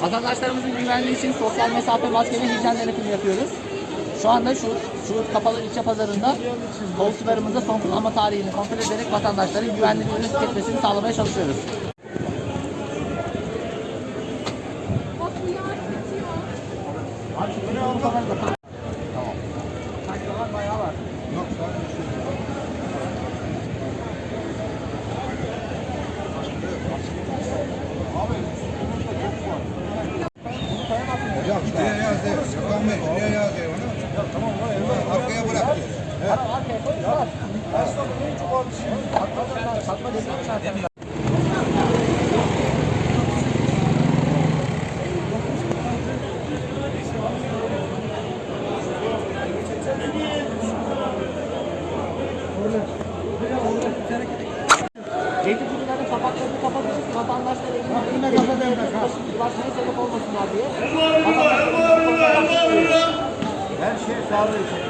Vatandaşlarımızın güvenliği için sosyal mesafe maske ve hijyen denetimi yapıyoruz. Şu anda şu, şu kapalı ilçe pazarında tavukçularımızda son kullanma tarihini kontrol ederek vatandaşların güvenli bir ürün tüketmesini sağlamaya çalışıyoruz. Artık bunu bu kadar da- Tamam. Saçma zaten. Zeytincilerin kapaklarını kapatıyoruz ki vatandaşlar evine ulaşmaya sebep olmasınlar diye. Her şey sağlığı için.